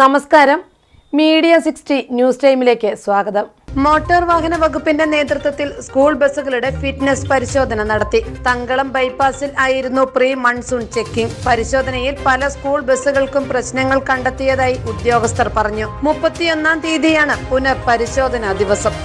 നമസ്കാരം. Media sixty news ടൈമിലേക്ക് സ്വാഗതം. മോട്ടോർ വാഹന വകുപ്പിന്റെ നേതൃത്വത്തിൽ സ്കൂൾ ബസ്സുകളുടെ ഫിറ്റ്നസ് പരിശോധന നടത്തി. തങ്കളം ബൈപ്പാസിൽ ആയിരുന്നു പ്രീ മൺസൂൺ ചെക്കിംഗ്. പരിശോധനയിൽ പല സ്കൂൾ ബസ്സുകൾക്കും പ്രശ്നങ്ങൾ കണ്ടെത്തിയതായി ഉദ്യോഗസ്ഥർ പറഞ്ഞു. മുപ്പത്തിയൊന്നാം തീയതിയാണ് പുനർപരിശോധനാ ദിവസം.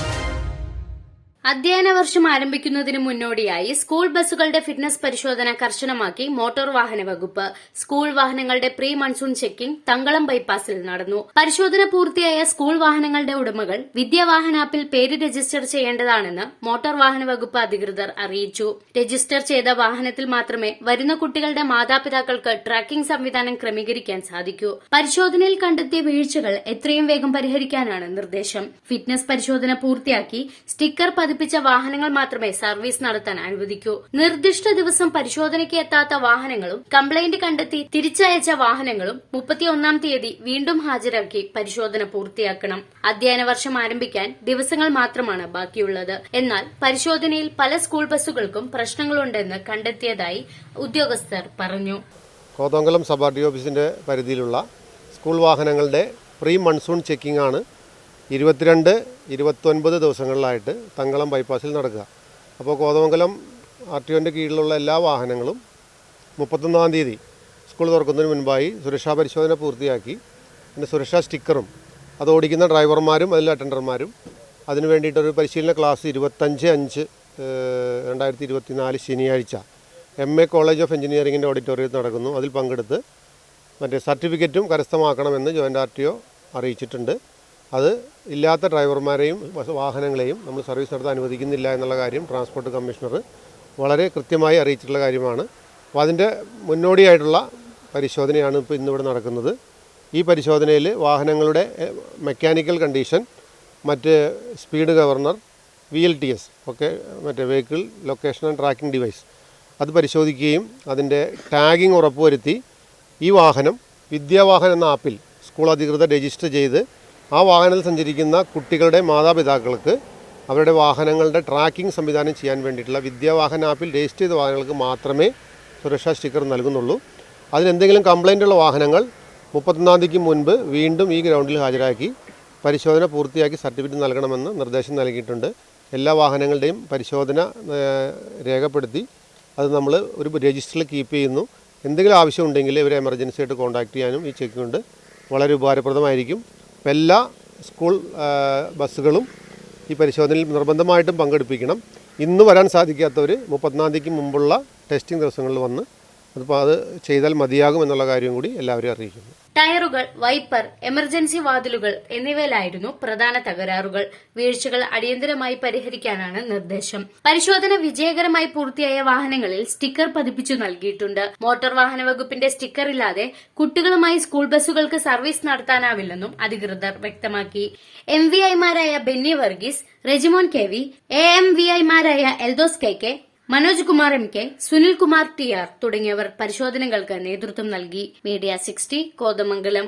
അധ്യയന വർഷം ആരംഭിക്കുന്നതിന് മുന്നോടിയായി സ്കൂൾ ബസ്സുകളുടെ ഫിറ്റ്നസ് പരിശോധന കർശനമാക്കി മോട്ടോർ വാഹന വകുപ്പ്. സ്കൂൾ വാഹനങ്ങളുടെ പ്രീ മൺസൂൺ ചെക്കിംഗ് തങ്കളം ബൈപ്പാസിൽ നടന്നു. പരിശോധന പൂർത്തിയായ സ്കൂൾ വാഹനങ്ങളുടെ ഉടമകൾ വിദ്യാവാഹന ആപ്പിൽ പേര് രജിസ്റ്റർ ചെയ്യേണ്ടതാണെന്ന് മോട്ടോർ വാഹന വകുപ്പ് അധികൃതർ അറിയിച്ചു. രജിസ്റ്റർ ചെയ്ത വാഹനത്തിൽ മാത്രമേ വരുന്ന കുട്ടികളുടെ മാതാപിതാക്കൾക്ക് ട്രാക്കിംഗ് സംവിധാനം ക്രമീകരിക്കാൻ സാധിക്കൂ. പരിശോധനയിൽ കണ്ടെത്തിയ വീഴ്ചകൾ എത്രയും വേഗം പരിഹരിക്കാനാണ് നിർദ്ദേശം. ഫിറ്റ്നസ് പരിശോധന പൂർത്തിയാക്കി സ്റ്റിക്കർ പതിപ്പിച്ച വാഹനങ്ങൾ മാത്രമേ സർവീസ് നടത്താൻ അനുവദിക്കൂ. നിർദ്ദിഷ്ട ദിവസം പരിശോധനയ്ക്ക് എത്താത്ത വാഹനങ്ങളും കംപ്ലൈന്റ് കണ്ടെത്തി തിരിച്ചയച്ച വാഹനങ്ങളും മുപ്പത്തിയൊന്നാം തീയതി വീണ്ടും ഹാജരാക്കി പരിശോധന പൂർത്തിയാക്കണം. അധ്യയന വർഷം ആരംഭിക്കാൻ ദിവസങ്ങൾ മാത്രമാണ് ബാക്കിയുള്ളത്. എന്നാൽ പരിശോധനയിൽ പല സ്കൂൾ ബസ്സുകൾക്കും പ്രശ്നങ്ങളുണ്ടെന്ന് കണ്ടെത്തിയതായി ഉദ്യോഗസ്ഥർ പറഞ്ഞു. കോതമംഗലം സബ് ഓഫീസിന്റെ പരിധിയിലുള്ള സ്കൂൾ വാഹനങ്ങളുടെ പ്രീ മൺസൂൺ ചെക്കിംഗ് ആണ് ഇരുപത്തിരണ്ട് ഇരുപത്തൊൻപത് ദിവസങ്ങളിലായിട്ട് തങ്കളം ബൈപ്പാസിൽ നടക്കുക. അപ്പോൾ കോതമംഗലം ആർ ടി ഒന്റെ കീഴിലുള്ള എല്ലാ വാഹനങ്ങളും മുപ്പത്തൊന്നാം തീയതി സ്കൂൾ തുറക്കുന്നതിന് മുൻപായി സുരക്ഷാ പരിശോധന പൂർത്തിയാക്കി. പിന്നെ സുരക്ഷാ സ്റ്റിക്കറും അത് ഓടിക്കുന്ന ഡ്രൈവർമാരും അതിൽ അറ്റൻഡർമാരും. അതിന് വേണ്ടിയിട്ടൊരു പരിശീലന ക്ലാസ് ഇരുപത്തഞ്ച് അഞ്ച് രണ്ടായിരത്തി ഇരുപത്തി നാല് ശനിയാഴ്ച. എം എ കോളേജ് ഓഫ് എഞ്ചിനീയറിങ്ങിന്റെ ഓഡിറ്റോറിയത്തിൽ നടക്കുന്നു. അതിൽ പങ്കെടുത്ത് മറ്റേ സർട്ടിഫിക്കറ്റും കരസ്ഥമാക്കണമെന്ന് ജോയിന്റ് ആർ ടി ഒ അറിയിച്ചിട്ടുണ്ട്. അത് ഇല്ലാത്ത ഡ്രൈവർമാരെയും വാഹനങ്ങളെയും നമ്മൾ സർവീസ് നടത്താൻ അനുവദിക്കുന്നില്ല എന്നുള്ള കാര്യം ട്രാൻസ്പോർട്ട് കമ്മീഷണർ വളരെ കൃത്യമായി അറിയിച്ചിട്ടുള്ള കാര്യമാണ്. അപ്പോൾ അതിന്റെ മുന്നോടിയായിട്ടുള്ള പരിശോധനയാണ് ഇപ്പോൾ ഇന്നിവിടെ നടക്കുന്നത്. ഈ പരിശോധനയിൽ വാഹനങ്ങളുടെ മെക്കാനിക്കൽ കണ്ടീഷൻ മറ്റ് speed governor V L T S ഒക്കെ മറ്റേ vehicle location and tracking device അത് പരിശോധിക്കുകയും അതിന്റെ ടാഗിങ് ഉറപ്പുവരുത്തി ഈ വാഹനം വിദ്യാവാഹൻ എന്ന ആപ്പിൽ സ്കൂൾ അധികൃതർ രജിസ്റ്റർ ചെയ്ത് ആ വാഹനത്തിൽ സഞ്ചരിക്കുന്ന കുട്ടികളുടെ മാതാപിതാക്കൾക്ക് അവരുടെ വാഹനങ്ങളുടെ ട്രാക്കിംഗ് സംവിധാനം ചെയ്യാൻ വേണ്ടിയിട്ടുള്ള വിദ്യാവാഹന ആപ്പിൽ രജിസ്റ്റർ ചെയ്ത വാഹനങ്ങൾക്ക് മാത്രമേ സുരക്ഷാ സ്റ്റിക്കർ നൽകുന്നുള്ളൂ. അതിനെന്തെങ്കിലും കംപ്ലൈന്റ് ഉള്ള വാഹനങ്ങൾ മുപ്പത്തൊന്നാം തീയതിക്ക് മുൻപ് വീണ്ടും ഈ ഗ്രൗണ്ടിൽ ഹാജരാക്കി പരിശോധന പൂർത്തിയാക്കി സർട്ടിഫിക്കറ്റ് നൽകണമെന്ന് നിർദ്ദേശം നൽകിയിട്ടുണ്ട്. എല്ലാ വാഹനങ്ങളുടെയും പരിശോധന രേഖപ്പെടുത്തി അത് നമ്മൾ ഒരു രജിസ്റ്ററിൽ കീപ്പ് ചെയ്യുന്നു. എന്തെങ്കിലും ആവശ്യമുണ്ടെങ്കിൽ ഇവരെ എമർജൻസി ആയിട്ട് കോൺടാക്ട് ചെയ്യാനും ഈ ചെക്ക് കൊണ്ട് വളരെ ഉപകാരപ്രദമായിരിക്കും. എല്ലാ സ്കൂൾ ബസ്സുകളും ഈ പരിശോധനയിൽ നിർബന്ധമായിട്ടും പങ്കെടുപ്പിക്കണം. ഇന്ന് വരാൻ സാധിക്കാത്തവർ മുപ്പത്തിനാം തീയതിക്ക് മുമ്പുള്ള ടെസ്റ്റിംഗ് ദിവസങ്ങളിൽ വന്ന് അതിപ്പോൾ അത് ചെയ്താൽ മതിയാകും എന്നുള്ള കാര്യം കൂടി എല്ലാവരും അറിയിക്കുന്നു. ടയറുകൾ വൈപ്പർ എമർജൻസി വാതിലുകൾ എന്നിവയിലായിരുന്നു പ്രധാന തകരാറുകൾ. വീഴ്ചകൾ അടിയന്തരമായി പരിഹരിക്കാനാണ് നിർദ്ദേശം. പരിശോധന വിജയകരമായി പൂർത്തിയായ വാഹനങ്ങളിൽ സ്റ്റിക്കർ പതിപ്പിച്ചു നൽകിയിട്ടുണ്ട്. മോട്ടോർ വാഹന വകുപ്പിന്റെ സ്റ്റിക്കർ ഇല്ലാതെ കുട്ടികളുമായി സ്കൂൾ ബസ്സുകൾക്ക് സർവീസ് നടത്താനാവില്ലെന്നും അധികൃതർ വ്യക്തമാക്കി. എം വി ഐമാരായ Benny Varghese Rejimon K V A M V ഐമാരായ Eldhose K K Manoj Kumar M K Sunil Kumar T R തുടങ്ങിയവർ പരിശോധനകൾക്ക് നേതൃത്വം നൽകി. Media sixty Kothamangalam.